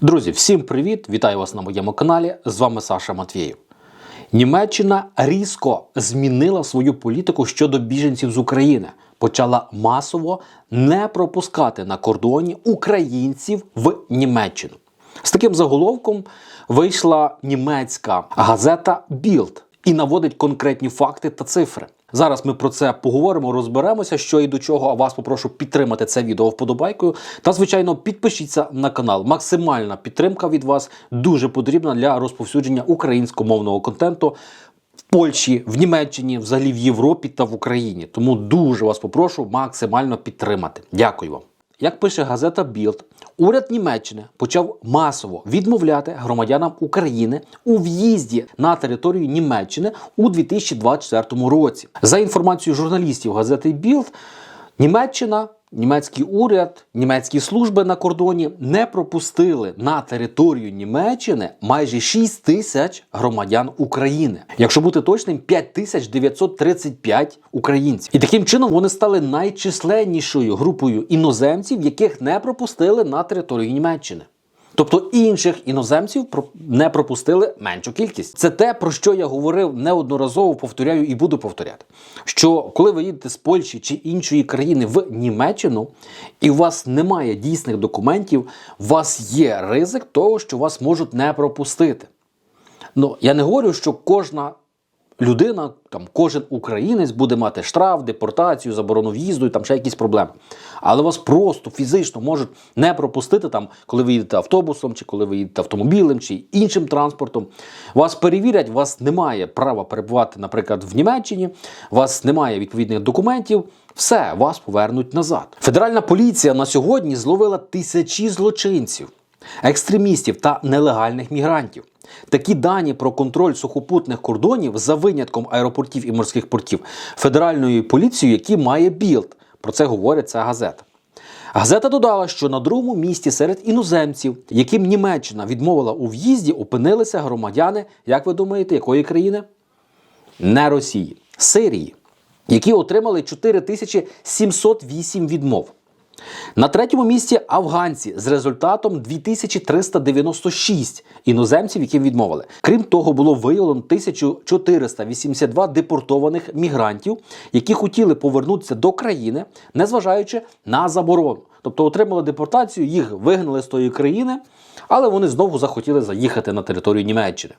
Друзі, всім привіт! Вітаю вас на моєму каналі. З вами Саша Матвєєв. Німеччина різко змінила свою політику щодо біженців з України. Почала масово не пропускати на кордоні українців в Німеччину. З таким заголовком вийшла німецька газета Bild і наводить конкретні факти та цифри. Зараз ми про це поговоримо, розберемося, що і до чого. А вас попрошу підтримати це відео вподобайкою. Та, звичайно, підпишіться на канал. Максимальна підтримка від вас дуже потрібна для розповсюдження українськомовного контенту в Польщі, в Німеччині, взагалі в Європі та в Україні. Тому дуже вас попрошу максимально підтримати. Дякую вам. Як пише газета Білд, уряд Німеччини почав масово відмовляти громадянам України у в'їзді на територію Німеччини у 2024 році. За інформацією журналістів газети Білд, Німеччина, німецький уряд, німецькі служби на кордоні не пропустили на територію Німеччини майже 6 тисяч громадян України. Якщо бути точним, 5935 українців. І таким чином вони стали найчисленнішою групою іноземців, яких не пропустили на територію Німеччини. Тобто інших іноземців не пропустили меншу кількість. Це те, про що я говорив неодноразово, повторяю і буду повторяти. Що коли ви їдете з Польщі чи іншої країни в Німеччину, і у вас немає дійсних документів, у вас є ризик того, що вас можуть не пропустити. Ну, я не говорю, що кожна людина, там, кожен українець буде мати штраф, депортацію, заборону в'їзду і там ще якісь проблеми. Але вас просто фізично можуть не пропустити, там, коли ви їдете автобусом, чи коли ви їдете автомобілем, чи іншим транспортом. Вас перевірять, у вас немає права перебувати, наприклад, в Німеччині, вас немає відповідних документів. Все, вас повернуть назад. Федеральна поліція на сьогодні зловила тисячі злочинців екстремістів та нелегальних мігрантів. Такі дані про контроль сухопутних кордонів за винятком аеропортів і морських портів федеральною поліцією, які має білд. Про це говорить ця газета. Газета додала, що на другому місці серед іноземців, яким Німеччина відмовила у в'їзді, опинилися громадяни, як ви думаєте, якої країни? Не Росії, Сирії, які отримали 4708 відмов. На третьому місці афганці з результатом 2396 іноземців, яким відмовили. Крім того, було виявлено 1482 депортованих мігрантів, які хотіли повернутися до країни, незважаючи на заборону. Тобто отримали депортацію, їх вигнали з тої країни, але вони знову захотіли заїхати на територію Німеччини.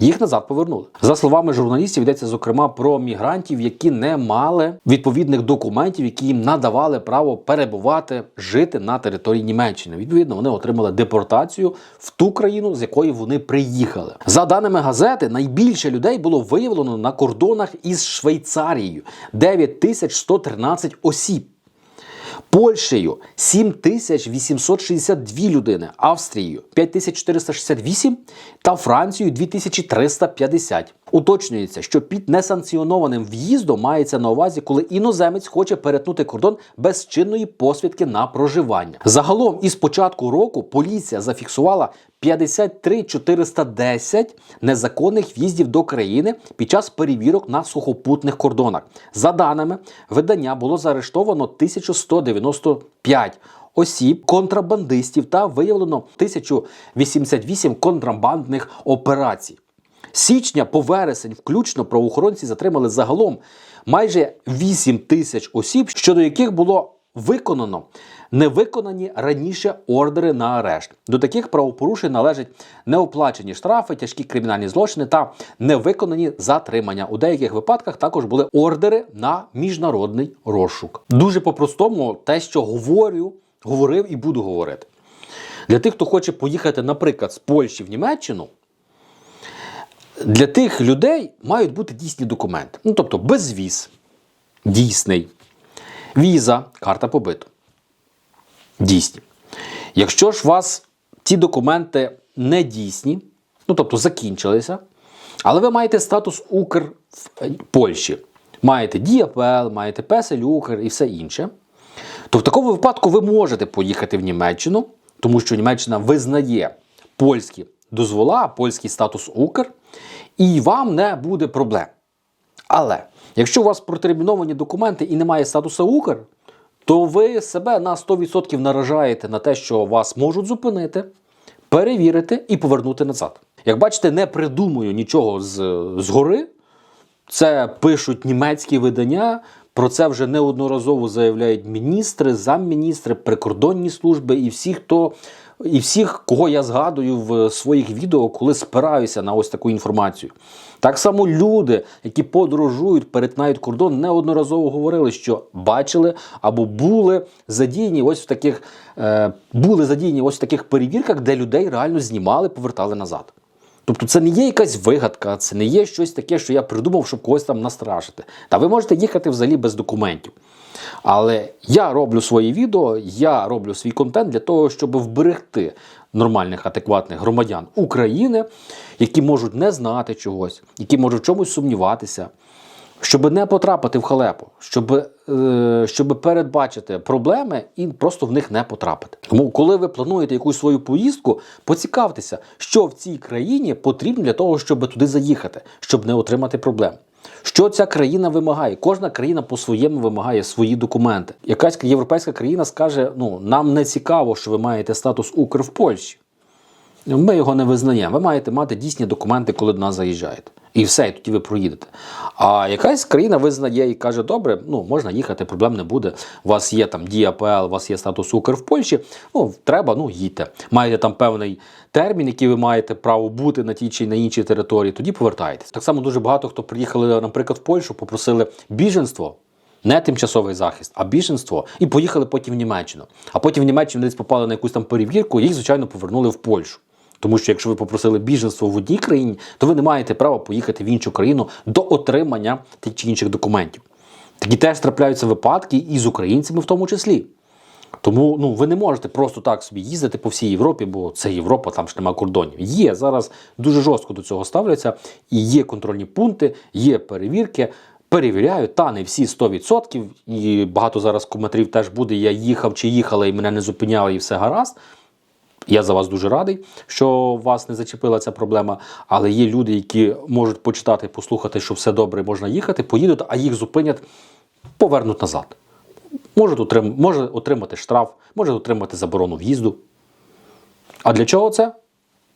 Їх назад повернули. За словами журналістів, йдеться зокрема про мігрантів, які не мали відповідних документів, які їм надавали право перебувати, жити на території Німеччини. Відповідно, вони отримали депортацію в ту країну, з якої вони приїхали. За даними газети, найбільше людей було виявлено на кордонах із Швейцарією 9113 осіб. Польщею 7862 людини, Австрією 5468 та Францією 2350. Уточнюється, що під несанкціонованим в'їздом мається на увазі, коли іноземець хоче перетнути кордон без чинної посвідки на проживання. Загалом із початку року поліція зафіксувала 53 410 незаконних в'їздів до країни під час перевірок на сухопутних кордонах. За даними видання було заарештовано 1195 осіб, контрабандистів та виявлено 1088 контрабандних операцій. Січня по вересень включно правоохоронці затримали загалом майже 8 тисяч осіб, щодо яких було виконано невиконані раніше ордери на арешт. До таких правопорушень належать неоплачені штрафи, тяжкі кримінальні злочини та невиконані затримання. У деяких випадках також були ордери на міжнародний розшук. Дуже по-простому, те, що говорю, говорив і буду говорити. Для тих, хто хоче поїхати, наприклад, з Польщі в Німеччину, для тих людей мають бути дійсні документи. Ну, тобто безвіз, дійсний, віза, карта побиту. Дійсні. Якщо ж у вас ці документи не дійсні, ну тобто закінчилися, але ви маєте статус Укр в е, Польщі, маєте ДІАПЛ, маєте Песель Укр і все інше, то в такому випадку ви можете поїхати в Німеччину, тому що Німеччина визнає польські дозвола, польський статус Укр, і вам не буде проблем. Але якщо у вас протерміновані документи і немає статусу Укр, то ви себе на 100% наражаєте на те, що вас можуть зупинити, перевірити і повернути назад. Як бачите, не придумую нічого з, згори. Це пишуть німецькі видання. Про це вже неодноразово заявляють міністри, замміністри, прикордонні служби і всі, хто і всіх, кого я згадую в своїх відео, коли спираюся на ось таку інформацію. Так само люди, які подорожують, перетинають кордон, неодноразово говорили, що бачили або були задіяні ось в таких, е, були задіяні ось в таких перевірках, де людей реально знімали, повертали назад. Тобто це не є якась вигадка, це не є щось таке, що я придумав, щоб когось там настрашити. Та ви можете їхати взагалі без документів. Але я роблю свої відео, я роблю свій контент для того, щоб вберегти нормальних, адекватних громадян України, які можуть не знати чогось, які можуть в чомусь сумніватися. Щоб не потрапити в халепу, щоб, е, щоб передбачити проблеми і просто в них не потрапити. Тому, коли ви плануєте якусь свою поїздку, поцікавтеся, що в цій країні потрібно для того, щоб туди заїхати, щоб не отримати проблем. Що ця країна вимагає? Кожна країна по-своєму вимагає свої документи. Якась європейська країна скаже: ну нам не цікаво, що ви маєте статус Укр в Польщі. Ми його не визнаємо. Ви маєте мати дійсні документи, коли до нас заїжджаєте. І все, і тоді ви проїдете. А якась країна визнає і каже, добре, ну можна їхати, проблем не буде. У вас є там дія ПЛ, у вас є статус Укр в Польщі. Ну, треба, ну їдьте. Маєте там певний термін, який ви маєте право бути на тій чи на іншій території, тоді повертаєтесь. Так само дуже багато хто приїхали, наприклад, в Польщу, попросили біженство. Не тимчасовий захист, а біженство, і поїхали потім в Німеччину. А потім в Німеччину десь попали на якусь там перевірку, їх, звичайно, повернули в Польщу. Тому що якщо ви попросили біженство в одній країні, то ви не маєте права поїхати в іншу країну до отримання тих чи інших документів. Такі теж трапляються випадки і з українцями в тому числі. Тому ну, ви не можете просто так собі їздити по всій Європі, бо це Європа, там ж нема кордонів. Є зараз дуже жорстко до цього ставляться, і є контрольні пункти, є перевірки. Перевіряю, та не всі 100%. І багато зараз коментарів теж буде. Я їхав чи їхала, і мене не зупиняли, і все гаразд. Я за вас дуже радий, що вас не зачепила ця проблема. Але є люди, які можуть почитати, послухати, що все добре, можна їхати, поїдуть, а їх зупинять, повернуть назад. Можуть отрим... Може отримати штраф, може отримати заборону в'їзду. А для чого це?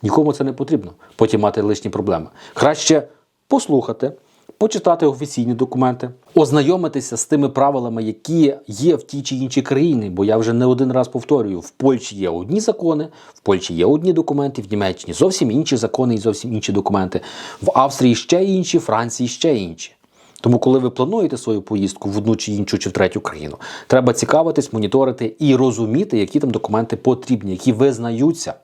Нікому це не потрібно. Потім мати лишні проблеми. Краще послухати, почитати офіційні документи, ознайомитися з тими правилами, які є в тій чи іншій країні. Бо я вже не один раз повторюю: в Польщі є одні закони, в Польщі є одні документи, в Німеччині зовсім інші закони і зовсім інші документи. В Австрії ще інші, в Франції ще інші. Тому, коли ви плануєте свою поїздку в одну чи іншу чи в третю країну, треба цікавитись, моніторити і розуміти, які там документи потрібні, які визнаються.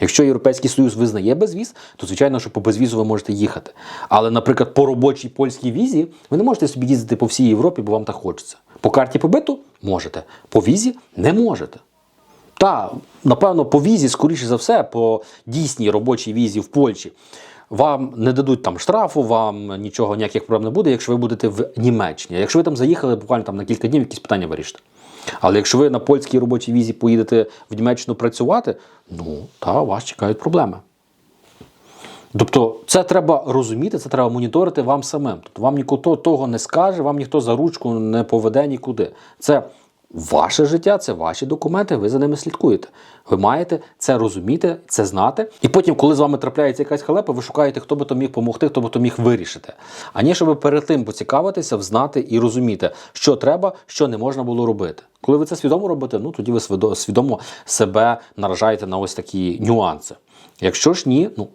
Якщо Європейський Союз визнає безвіз, то звичайно, що по безвізу ви можете їхати. Але, наприклад, по робочій польській візі ви не можете собі їздити по всій Європі, бо вам так хочеться. По карті побиту можете, по візі не можете. Та, напевно, по візі, скоріше за все, по дійсній робочій візі в Польщі. Вам не дадуть там штрафу, вам нічого, ніяких проблем не буде, якщо ви будете в Німеччині. Якщо ви там заїхали буквально там на кілька днів, якісь питання вирішите. Але якщо ви на польській робочій візі поїдете в Німеччину працювати, ну та вас чекають проблеми. Тобто це треба розуміти, це треба моніторити вам самим. Тобто вам ніхто того не скаже, вам ніхто за ручку не поведе нікуди. Це ваше життя, це ваші документи, ви за ними слідкуєте. Ви маєте це розуміти, це знати. І потім, коли з вами трапляється якась халепа, ви шукаєте, хто би то міг допомогти, хто би то міг вирішити. А ні, щоб перед тим поцікавитися, взнати і розуміти, що треба, що не можна було робити. Коли ви це свідомо робите, ну тоді ви свідомо себе наражаєте на ось такі нюанси. Якщо ж ні, ну.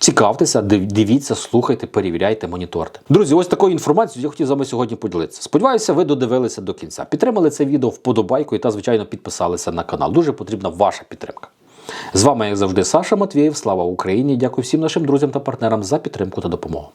Цікавтеся, дивіться, слухайте, перевіряйте, моніторте. Друзі, ось такою інформацією я хотів з вами сьогодні поділитися. Сподіваюся, ви додивилися до кінця. Підтримали це відео вподобайкою та, звичайно, підписалися на канал. Дуже потрібна ваша підтримка. З вами, як завжди, Саша Матвєєв. Слава Україні! Дякую всім нашим друзям та партнерам за підтримку та допомогу.